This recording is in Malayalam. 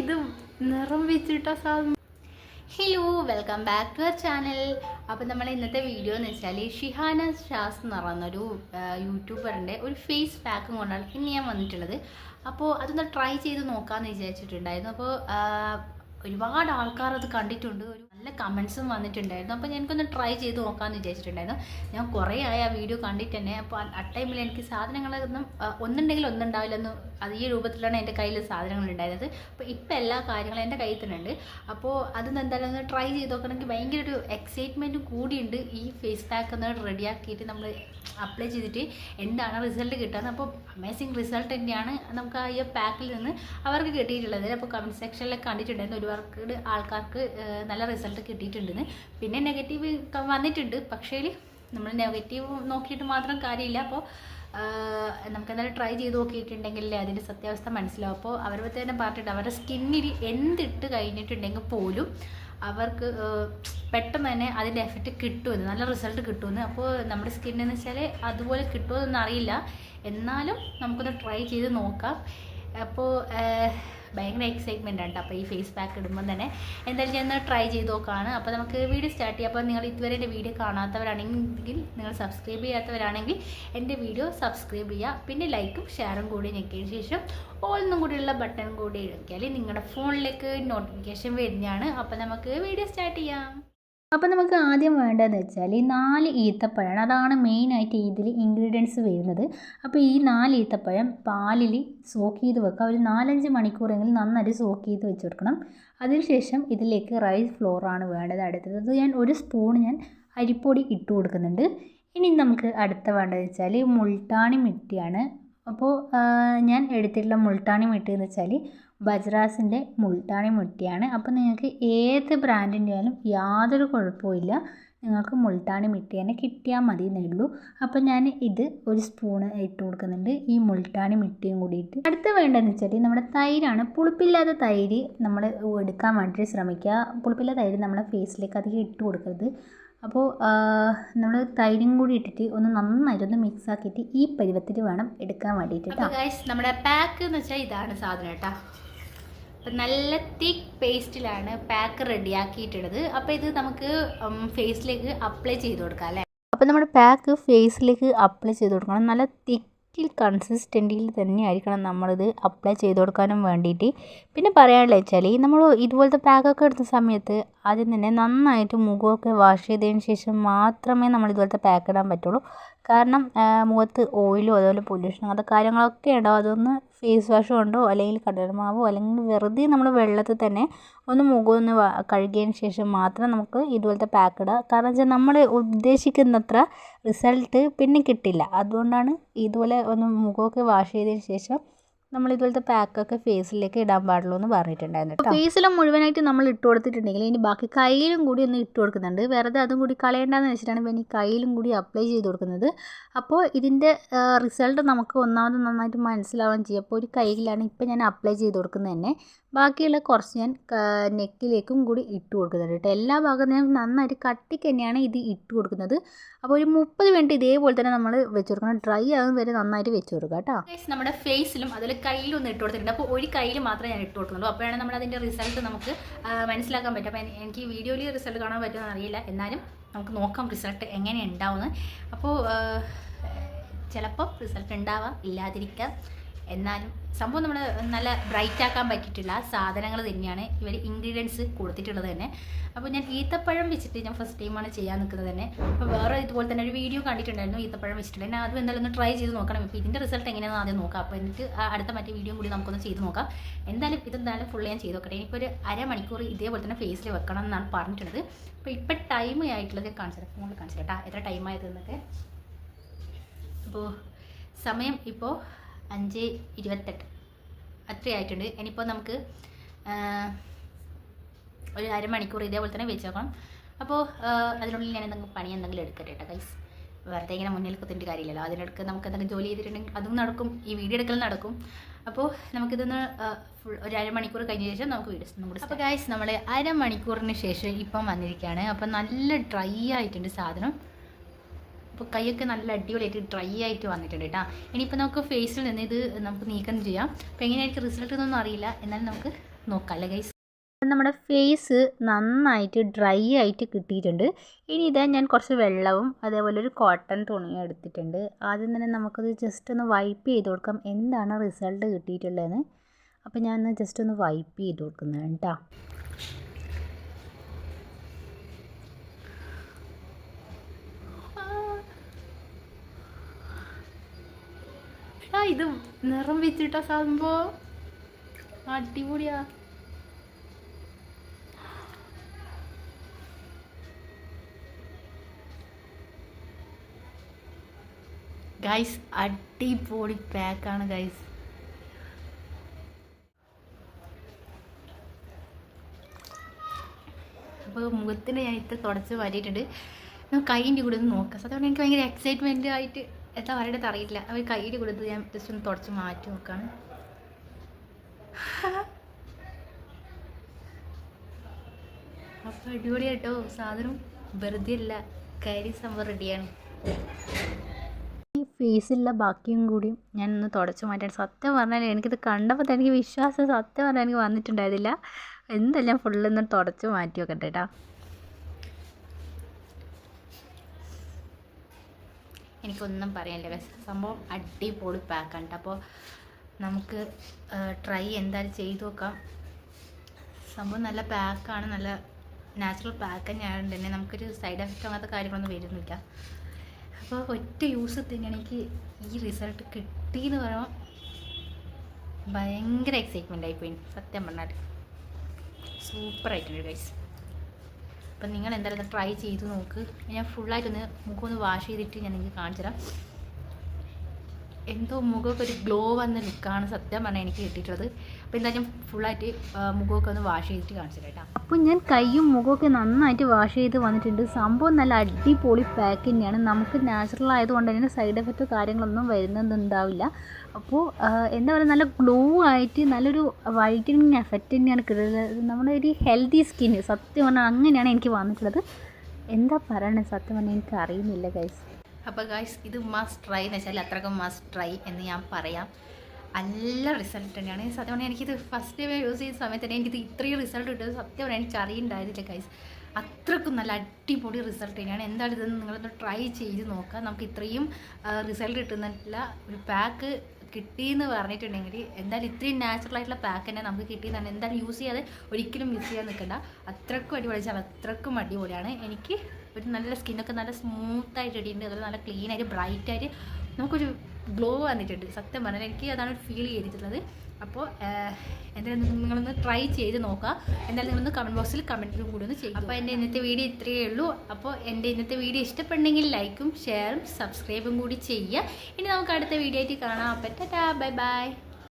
ഇത് നിറം വെച്ചിട്ട സാധനം. Hello welcome back to our channel അപ്പോൾ നമ്മൾ ഇന്നത്തെ വീഡിയോ എന്ന് വെച്ചാൽ ഷിഹാന ഷാസ് എന്ന് പറയുന്നൊരു യൂട്യൂബറിന്റെ ഒരു ഫേസ് പാക്കും കൊണ്ടാണ് ഇന്ന് ഞാൻ വന്നിട്ടുള്ളത്. അപ്പോൾ അതൊന്ന് ട്രൈ ചെയ്ത് നോക്കാമെന്ന് വിചാരിച്ചിട്ടുണ്ടായിരുന്നു. അപ്പോൾ ഒരുപാട് ആൾക്കാർ അത് കണ്ടിട്ടുണ്ട്. ഒരു നല്ല കമൻസും വന്നിട്ടുണ്ടായിരുന്നു. അപ്പോൾ എനിക്കൊന്ന് ട്രൈ ചെയ്ത് നോക്കാമെന്ന് വിചാരിച്ചിട്ടുണ്ടായിരുന്നു. ഞാൻ കുറേ ആയി ആ വീഡിയോ കണ്ടിട്ട് തന്നെ. അപ്പോൾ ആ ടൈമിൽ എനിക്ക് സാധനങ്ങളൊന്നും ഒന്നുണ്ടെങ്കിൽ ഒന്നുണ്ടാവില്ലെന്ന് അത് ഈ രൂപത്തിലാണ് എന്റെ കയ്യിൽ സാധനങ്ങൾ ഉണ്ടായിരുന്നത് അപ്പോൾ ഇപ്പോൾ എല്ലാ കാര്യങ്ങളും എന്റെ കയ്യിൽ തന്നെ ഉണ്ട്. അപ്പോൾ അതൊന്ന് എന്തായാലും ഒന്ന് ട്രൈ ചെയ്ത് നോക്കണമെങ്കിൽ ഭയങ്കര ഒരു എക്സൈറ്റ്മെന്റ് കൂടിയുണ്ട്. ഈ ഫേസ് പാക്ക് ഒന്ന് റെഡിയാക്കിയിട്ട് നമ്മൾ അപ്ലൈ ചെയ്തിട്ട് എന്താണ് റിസൾട്ട് കിട്ടുന്നത് അപ്പോൾ അമേസിങ് റിസൾട്ട് തന്നെയാണ് നമുക്ക് ആ പാക്കിൽ നിന്ന് അവർക്ക് കിട്ടിയിട്ടുള്ളത്. അപ്പോൾ കമന്റ് സെക്ഷനിലൊക്കെ കണ്ടിട്ടുണ്ടായിരുന്നു. ഒരുപാട് ആൾക്കാർക്ക് നല്ല റിസൾട്ട് കിട്ടിയിട്ടുണ്ടെന്ന്. പിന്നെ നെഗറ്റീവ് വന്നിട്ടുണ്ട്. പക്ഷേ നമ്മൾ നെഗറ്റീവ് നോക്കിയിട്ട് മാത്രം കാര്യമില്ല. അപ്പോൾ നമുക്കെന്തായാലും ട്രൈ ചെയ്ത് നോക്കിയിട്ടുണ്ടെങ്കിലേ അതിന്റെ സത്യാവസ്ഥ മനസ്സിലാവും. അപ്പോൾ അവരുടെ തന്നെ പറഞ്ഞിട്ടുണ്ട്. അവരുടെ സ്കിന്നിൽ എന്തിട്ട് കഴിഞ്ഞിട്ടുണ്ടെങ്കിൽ പോലും അവർക്ക് പെട്ടെന്ന് തന്നെ അതിന്റെ എഫക്റ്റ് കിട്ടുമെന്ന് നല്ല റിസൾട്ട് കിട്ടുമെന്ന് അപ്പോൾ നമ്മുടെ സ്കിന്നെന്ന് വെച്ചാൽ അതുപോലെ കിട്ടുമോ അറിയില്ല എന്നാലും നമുക്കൊന്ന് ട്രൈ ചെയ്ത് നോക്കാം. അപ്പോൾ ഭയങ്കര എക്സൈറ്റ്മെന്റ് ആണ്. അപ്പോൾ ഈ ഫേസ് പാക്ക് ഇടുമ്പോൾ തന്നെ എന്തായാലും ഞാൻ ട്രൈ ചെയ്ത് നോക്കാണ്. അപ്പോൾ നമുക്ക് വീഡിയോ സ്റ്റാർട്ട് ചെയ്യാം. അപ്പോൾ നിങ്ങൾ ഇതുവരെ എന്റെ വീഡിയോ കാണാത്തവരാണെങ്കിൽ നിങ്ങൾ സബ്സ്ക്രൈബ് ചെയ്യാത്തവരാണെങ്കിൽ എന്റെ വീഡിയോ സബ്സ്ക്രൈബ് ചെയ്യുക പിന്നെ ലൈക്കും ഷെയറും കൂടി ഞെക്കിയതിന് ശേഷം ഓൾന്നും കൂടിയുള്ള ബട്ടൺ കൂടി ഇഴക്കിയാൽ നിങ്ങളുടെ ഫോണിലേക്ക് നോട്ടിഫിക്കേഷൻ വരുന്നതാണ്. അപ്പോൾ നമുക്ക് വീഡിയോ സ്റ്റാർട്ട് ചെയ്യാം. അപ്പോൾ നമുക്ക് ആദ്യം വേണ്ടതെന്ന് വെച്ചാൽ ഈ നാല് ഈത്തപ്പഴമാണ്. അതാണ് മെയിനായിട്ട് ഇതിൽ ഇൻഗ്രീഡിയൻസ് വരുന്നത്. അപ്പോൾ ഈ നാല് ഈത്തപ്പഴം പാലിൽ സോക്ക് ചെയ്ത് വെക്കുക. ഒരു നാലഞ്ച് മണിക്കൂറെങ്കിലും നന്നായിട്ട് സോക്ക് ചെയ്ത് വെച്ച് കൊടുക്കണം. അതിനുശേഷം ഇതിലേക്ക് റൈസ് ഫ്ലോറാണ് വേണ്ടത് അടുത്തത്. അത് ഞാൻ ഒരു സ്പൂൺ ഞാൻ അരിപ്പൊടി ഇട്ട് കൊടുക്കുന്നുണ്ട്. ഇനി നമുക്ക് അടുത്ത വേണ്ടതെന്ന് വെച്ചാൽ മുൾട്ടാണി മിട്ടിയാണ്. അപ്പോൾ ഞാൻ എടുത്തിട്ടുള്ള മുൾട്ടാണി മിട്ടി എന്ന് വെച്ചാൽ ബജ്രാസിന്റെ മുൾട്ടാണി മിട്ടിയാണ്. അപ്പോൾ നിങ്ങൾക്ക് ഏത് ബ്രാൻഡിന്റെ ആയാലും യാതൊരു കുഴപ്പമില്ല നിങ്ങൾക്ക് മുൾട്ടാണി മിട്ടി തന്നെ കിട്ടിയാൽ മതി എന്നേ ഉള്ളൂ. അപ്പോൾ ഞാൻ ഇത് ഒരു സ്പൂണ് ഇട്ട് കൊടുക്കുന്നുണ്ട്. ഈ മുൾട്ടാണി മിട്ടിയും കൂടിയിട്ട് അടുത്ത വേണ്ടതെന്ന് വെച്ചാൽ നമ്മുടെ തൈരാണ്. പുളിപ്പില്ലാത്ത തൈര് നമ്മൾ എടുക്കാൻ വേണ്ടിയിട്ട് ശ്രമിക്കുക. പുളിപ്പില്ലാത്ത തൈര് നമ്മുടെ ഫേസിലേക്ക് അധികം ഇട്ട് കൊടുക്കരുത്. അപ്പോൾ നമ്മൾ തൈരും കൂടി ഇട്ടിട്ട് ഒന്ന് നന്നായിട്ടൊന്ന് മിക്സ് ആക്കിയിട്ട് ഈ പരുവത്തിൽ വേണം എടുക്കാൻ വേണ്ടിയിട്ട് നമ്മുടെ പാക്ക് എന്ന് വെച്ചാൽ ഇതാണ് സാധനം കേട്ടോ അപ്പം നല്ല തിക്ക് പേസ്റ്റിലാണ് പാക്ക് റെഡിയാക്കിയിട്ടുള്ളത് അപ്പോൾ ഇത് നമുക്ക് ഫേസിലേക്ക് അപ്ലൈ ചെയ്ത് കൊടുക്കാം അല്ലേ? അപ്പോൾ നമ്മുടെ പാക്ക് ഫേസിലേക്ക് അപ്ലൈ ചെയ്ത് കൊടുക്കണം. നല്ല തിക്കിൽ കൺസിസ്റ്റന്റിൽ തന്നെ ആയിരിക്കണം നമ്മളിത് അപ്ലൈ ചെയ്ത് കൊടുക്കാനും വേണ്ടിയിട്ട്. പിന്നെ പറയാനുള്ളത് വെച്ചാൽ നമ്മൾ ഇതുപോലത്തെ പാക്കൊക്കെ എടുത്ത സമയത്ത് ആദ്യം തന്നെ നന്നായിട്ട് മുഖമൊക്കെ വാഷ് ചെയ്തതിന് ശേഷം മാത്രമേ നമ്മൾ ഇതുപോലത്തെ പാക്ക് ഇടാൻ പറ്റുള്ളൂ. കാരണം മുഖത്ത് ഓയിലോ അതുപോലെ പൊല്യൂഷനോ അത് കാര്യങ്ങളൊക്കെ ഉണ്ടാവും. അതൊന്ന് ഫേസ് വാഷ് കൊണ്ടോ അല്ലെങ്കിൽ കടലമാവോ അല്ലെങ്കിൽ വെറുതെ നമ്മൾ വെള്ളത്തിൽ തന്നെ ഒന്ന് മുഖം ഒന്ന് കഴുകിയതിന് ശേഷം മാത്രം നമുക്ക് ഇതുപോലത്തെ പാക്ക് ഇടുക. കാരണം വെച്ചാൽ നമ്മൾ ഉദ്ദേശിക്കുന്നത്ര റിസൾട്ട് പിന്നെ കിട്ടില്ല. അതുകൊണ്ടാണ് ഇതുപോലെ ഒന്ന് മുഖമൊക്കെ വാഷ് ചെയ്തതിന് ശേഷം നമ്മൾ ഇതുപോലത്തെ പാക്കൊക്കെ ഫേസിലേക്ക് ഇടാൻ പാടുള്ളൂ എന്ന് പറഞ്ഞിട്ടുണ്ടായിരുന്നു ഫേസിലും മുഴുവനായിട്ട് നമ്മൾ ഇട്ട് കൊടുത്തിട്ടുണ്ടെങ്കിൽ ഇനി ബാക്കി കയ്യിലും കൂടി ഒന്ന് ഇട്ട് കൊടുക്കുന്നുണ്ട്. വെറുതെ അതും കൂടി കളയണ്ടെന്ന് വെച്ചിട്ടാണ് ഇപ്പം ഇനി കയ്യിലും കൂടി അപ്ലൈ ചെയ്ത് കൊടുക്കുന്നത്. അപ്പോൾ ഇതിന്റെ റിസൾട്ട് നമുക്ക് ഒന്നാമത് നന്നായിട്ട് മനസ്സിലാവാൻ ചെയ്യും. അപ്പോൾ ഒരു കയ്യിലാണ് ഇപ്പം ഞാൻ അപ്ലൈ ചെയ്ത് കൊടുക്കുന്നത് തന്നെ. ബാക്കിയുള്ള കുറച്ച് ഞാൻ നെക്കിലേക്കും കൂടി ഇട്ട് കൊടുക്കുന്നുണ്ട് കേട്ടോ. എല്ലാ ഭാഗത്തും ഞാൻ നന്നായിട്ട് കട്ടിക്ക് തന്നെയാണ് ഇത് ഇട്ട് കൊടുക്കുന്നത്. അപ്പോൾ ഒരു മുപ്പത് മിനിറ്റ് ഇതേപോലെ തന്നെ നമ്മൾ വെച്ച് കൊടുക്കണം. ഡ്രൈ ആകും വരെ നന്നായിട്ട് വെച്ച് കൊടുക്കുക കേട്ടോ. നമ്മുടെ ഫേസിലും അതിൽ കയ്യിലും ഒന്ന് ഇട്ട് കൊടുത്തിട്ടുണ്ട്. അപ്പോൾ ഒരു കയ്യിൽ മാത്രമേ ഞാൻ ഇട്ട് കൊടുക്കുന്നുള്ളൂ. അപ്പോഴാണ് നമ്മൾ അതിന്റെ റിസൾട്ട് നമുക്ക് മനസ്സിലാക്കാൻ പറ്റും. അപ്പോൾ എനി- എനിക്ക് വീഡിയോയിൽ റിസൾട്ട് കാണാൻ പറ്റുമെന്ന് അറിയില്ല. എന്നാലും നമുക്ക് നോക്കാം റിസൾട്ട് എങ്ങനെ അപ്പോൾ ചിലപ്പോൾ റിസൾട്ട് ഉണ്ടാവാം. ഇല്ലാതിരിക്കാം. എന്നാലും സംഭവം നമ്മൾ നല്ല ബ്രൈറ്റ് ആക്കാൻ പറ്റിയിട്ടുള്ള സാധനങ്ങൾ തന്നെയാണ് ഇവർ ഇൻഗ്രീഡിയൻസ് കൊടുത്തിട്ടുള്ളത് തന്നെ. അപ്പോൾ ഞാൻ ഈത്തപ്പഴം വെച്ചിട്ട് ഞാൻ ഫസ്റ്റ് ടൈമാണ് ചെയ്യാൻ നിൽക്കുന്നത് തന്നെ. അപ്പോൾ വേറെ ഇതുപോലെ തന്നെ ഒരു വീഡിയോ കണ്ടിട്ടുണ്ടായിരുന്നു ഈത്തപ്പഴം വെച്ചിട്ട് ഞാൻ അതും എന്തായാലും ഒന്ന് ട്രൈ ചെയ്ത് നോക്കണം. ഇപ്പോൾ ഇതിന്റെ റിസൾട്ട് എങ്ങനെയാണെന്ന് ആദ്യം നോക്കാം. അപ്പോൾ എന്നിട്ട് അടുത്ത മറ്റേ വീഡിയോ കൂടി നമുക്കൊന്ന് ചെയ്ത് നോക്കാം. എന്തായാലും ഇതെന്തായാലും ഫുൾ ഞാൻ ചെയ്ത് നോക്കട്ടെ. എനിക്കൊരു അരമണിക്കൂർ ഇതേപോലെ തന്നെ ഫേസിൽ വെക്കണം എന്നാണ് പറഞ്ഞിട്ടുള്ളത്. അപ്പോൾ ഇപ്പം ടൈം ആയിട്ടുള്ളത് കാണിച്ചത് ഫോണിൽ കാണിച്ചു കേട്ടോ എത്ര ടൈം ആയതെന്നൊക്കെ അപ്പോൾ സമയം ഇപ്പോൾ അഞ്ച് ഇരുപത്തെട്ട്. അത്രയായിട്ടുണ്ട്. ഇനിയിപ്പോൾ നമുക്ക് ഒരു അരമണിക്കൂർ ഇതേപോലെ തന്നെ വെച്ച് നോക്കണം. അപ്പോൾ അതിനുള്ളിൽ ഞാൻ എന്തെങ്കിലും പണി എന്തെങ്കിലും എടുക്കട്ടെ കേട്ടോ ഗൈസ് വെറുതെ ഇങ്ങനെ മുന്നിൽ കുത്തിന്റെ കാര്യമില്ലല്ലോ. അതിനിടയ്ക്ക് നമുക്ക് എന്തെങ്കിലും ജോലി ചെയ്തിട്ടുണ്ടെങ്കിൽ അതും നടക്കും. ഈ വീഡിയോ എടുക്കൽ നടക്കും. അപ്പോൾ നമുക്കിതൊന്ന് ഫുൾ ഒരു അരമണിക്കൂർ കഴിഞ്ഞ ശേഷം നമുക്ക് വീഡിയോസ് നമ്മുടെ അപ്പോൾ ഗൈസ് നമ്മൾ അരമണിക്കൂറിന് ശേഷം ഇപ്പം വന്നിരിക്കുകയാണ് അപ്പം നല്ല ഡ്രൈ ആയിട്ടുണ്ട് സാധനം. അപ്പോൾ കൈയൊക്കെ നല്ല അടിപൊളിയായിട്ട് ഡ്രൈ ആയിട്ട് വന്നിട്ടുണ്ട് കേട്ടോ. ഇനിയിപ്പോൾ നമുക്ക് ഫേസിൽ നിന്ന് ഇത് നമുക്ക് നീക്കം ചെയ്യാം. അപ്പോൾ എങ്ങനെയായിരിക്കും റിസൾട്ട് എന്നൊന്നും അറിയില്ല. എന്നാലും നമുക്ക് നോക്കാം അല്ലേ ഗൈസ് നമ്മുടെ ഫേസ് നന്നായിട്ട് ഡ്രൈ ആയിട്ട് കിട്ടിയിട്ടുണ്ട്. ഇനി ഇതാ ഞാൻ കുറച്ച് വെള്ളവും അതേപോലെ ഒരു കോട്ടൺ തുണിയും എടുത്തിട്ടുണ്ട്. ആദ്യം തന്നെ നമുക്കത് ജസ്റ്റ് ഒന്ന് വൈപ്പ് ചെയ്ത് കൊടുക്കാം. എന്താണ് റിസൾട്ട് കിട്ടിയിട്ടുള്ളതെന്ന്. അപ്പോൾ ഞാൻ ജസ്റ്റ് ഒന്ന് വൈപ്പ് ചെയ്ത് കൊടുക്കുന്നതാണ് കേട്ടോ ആ ഇത് നിറം വെച്ചിട്ട സംഭവം. അടിപൊളിയാ. ഗൈസ് അടിപൊളി പാക്കാണ് ഗൈസ് അപ്പോൾ മുഖത്തിന് ഞാൻ ഇത്ര തുടച്ച് വാരിയിട്ടുണ്ട്. കൈന്റെ കൂടെ ഒന്ന് നോക്കാം. സത്യം എനിക്ക് ഭയങ്കര എക്സൈറ്റ്മെന്റ് ആയിട്ട് എന്താ പറയേണ്ടത് അറിയില്ല അവർ കയ്യിൽ കൊടുത്ത് ഞാൻ ജസ്റ്റ് ഒന്ന് തുടച്ച് മാറ്റി നോക്കാണ് അപ്പോൾ അടിപൊളിയായിട്ടോ? സാധനം വെറുതെ അല്ല കരി സംഭവം റെഡിയാണ്. ഈ ബാക്കിയും കൂടിയും ഞാൻ ഒന്ന് തുടച്ചു മാറ്റാൻ. സത്യം പറഞ്ഞാൽ എനിക്കിത് കണ്ടപ്പോൾ തന്നെ എനിക്ക് വിശ്വാസം സത്യം പറഞ്ഞാൽ എനിക്ക് വന്നിട്ടുണ്ടായിരുന്നില്ല. എന്തെല്ലാം ഫുള്ളൊന്ന് തുടച്ച് മാറ്റി വെക്കട്ടെ കേട്ടോ എനിക്കൊന്നും പറയാനില്ല. guys. സംഭവം അടിപൊളി പാക്കാണ് അപ്പോൾ നമുക്ക് ട്രൈ എന്തായാലും ചെയ്ത് നോക്കാം. സംഭവം നല്ല പാക്കാണ് നല്ല നാച്ചുറൽ പാക്ക് തന്നെയാണ് തന്നെ നമുക്കൊരു സൈഡ് എഫക്റ്റ് അങ്ങനത്തെ കാര്യങ്ങളൊന്നും വരുന്നില്ല. അപ്പോൾ ഒറ്റ യൂസ് തന്നെ എനിക്ക് ഈ റിസൾട്ട് കിട്ടിയെന്ന് പറയുമ്പോൾ ഭയങ്കര എക്സൈറ്റ്മെന്റ് ആയിപ്പോയി. സത്യം പറഞ്ഞാൽ സൂപ്പർ ആയിട്ടുണ്ട് ഗൈസ്. അപ്പം നിങ്ങൾ എന്തായാലും ട്രൈ ചെയ്ത് നോക്ക്. ഞാൻ ഫുള്ളായിട്ടൊന്ന് മുഖം ഒന്ന് വാഷ് ചെയ്തിട്ട് ഞാൻ നിങ്ങൾക്ക് കാണിച്ചു തരാം. എന്തോ മുഖമൊക്കെ ഒരു ഗ്ലോ വന്ന ലുക്കാണ് സത്യം പറഞ്ഞാൽ എനിക്ക് കിട്ടിയിട്ടുള്ളത്. അപ്പോൾ എന്താ ഞാൻ ഫുള്ളായിട്ട് മുഖമൊക്കെ ഒന്ന് വാഷ് ചെയ്തിട്ട് കാണിച്ചു കേട്ടോ. അപ്പോൾ ഞാൻ കൈയും മുഖമൊക്കെ നന്നായിട്ട് വാഷ് ചെയ്ത് വന്നിട്ടുണ്ട്. സംഭവം നല്ല അടിപൊളി പാക്ക് തന്നെയാണ്. നമുക്ക് നാച്ചുറൽ ആയതുകൊണ്ട് തന്നെ സൈഡ് എഫക്റ്റോ കാര്യങ്ങളൊന്നും വരുന്നതുണ്ടാവില്ല അപ്പോൾ എന്താ പറയുക നല്ല ഗ്ലോ ആയിട്ട് നല്ലൊരു വൈറ്റനിങ് എഫക്റ്റ് തന്നെയാണ് കിട്ടുന്നത്. നമ്മുടെ ഒരു ഹെൽത്തി സ്കിന്ന് സത്യം പറഞ്ഞാൽ അങ്ങനെയാണ് എനിക്ക് വന്നിട്ടുള്ളത്. എന്താ പറയണത് സത്യം പറഞ്ഞാൽ എനിക്ക് അറിയുന്നില്ല ഗൈസ് അപ്പോൾ ഗൈസ് ഇത് മസ്റ്റ് ട്രൈ എന്ന് വെച്ചാൽ അത്രക്കും മസ്റ്റ് ട്രൈ എന്ന് ഞാൻ പറയാം. നല്ല റിസൾട്ട് തന്നെയാണ്. സത്യം പറഞ്ഞാൽ എനിക്കിത് ഫസ്റ്റ് ടൈം യൂസ് ചെയ്ത സമയത്ത് തന്നെ എനിക്കിത് ഇത്രയും റിസൾട്ട് കിട്ടുന്നത് സത്യം പറഞ്ഞാൽ എനിക്ക് അറിയുണ്ടായിരുന്നില്ല കൈസ് അത്രക്കും നല്ല അടിപൊളി റിസൾട്ട് തന്നെയാണ്. എന്താണ് ഇതെന്ന് നിങ്ങളൊന്ന് ട്രൈ ചെയ്ത് നോക്കാം. നമുക്ക് ഇത്രയും റിസൾട്ട് കിട്ടുന്നില്ല. ഒരു പാക്ക് കിട്ടിയെന്ന് പറഞ്ഞിട്ടുണ്ടെങ്കിൽ എന്തായാലും ഇത്രയും നാച്ചുറൽ ആയിട്ടുള്ള പാക്ക് തന്നെ നമുക്ക് കിട്ടിയെന്നാണ് എന്തായാലും യൂസ് ചെയ്യാതെ ഒരിക്കലും മിസ് ചെയ്യാൻ നിൽക്കണ്ട. അത്രക്കും അടിപൊളി വെച്ചാൽ അത്രക്കും അടിപൊളിയാണ്. എനിക്ക് ഒരു നല്ല സ്കിന്നൊക്കെ നല്ല സ്മൂത്തായിട്ട് ഇടിയുണ്ട് അതുപോലെ നല്ല ക്ലീനായിട്ട് ബ്രൈറ്റായിട്ട് നമുക്കൊരു ഗ്ലോ വന്നിട്ടുണ്ട്. സത്യം പറഞ്ഞാൽ എനിക്ക് അതാണ് ഫീൽ ചെയ്തിട്ടുള്ളത്. അപ്പോൾ എന്തായാലും നിങ്ങളൊന്ന് ട്രൈ ചെയ്ത് നോക്കുക എന്തായാലും നിങ്ങളൊന്ന് കമന്റ് ബോക്സിൽ കമന്റിലും കൂടി ഒന്ന് ചെയ്യും അപ്പോൾ എന്റെ ഇന്നത്തെ വീഡിയോ ഇത്രയേ ഉള്ളൂ. അപ്പോൾ എന്റെ ഇന്നത്തെ വീഡിയോ ഇഷ്ടപ്പെട്ടുണ്ടെങ്കിൽ ലൈക്കും ഷെയറും സബ്സ്ക്രൈബും കൂടി ചെയ്യുക. ഇനി നമുക്ക് അടുത്ത വീഡിയോ ആയിട്ട് കാണാം. അപ്പം ടാ ബൈ ബൈ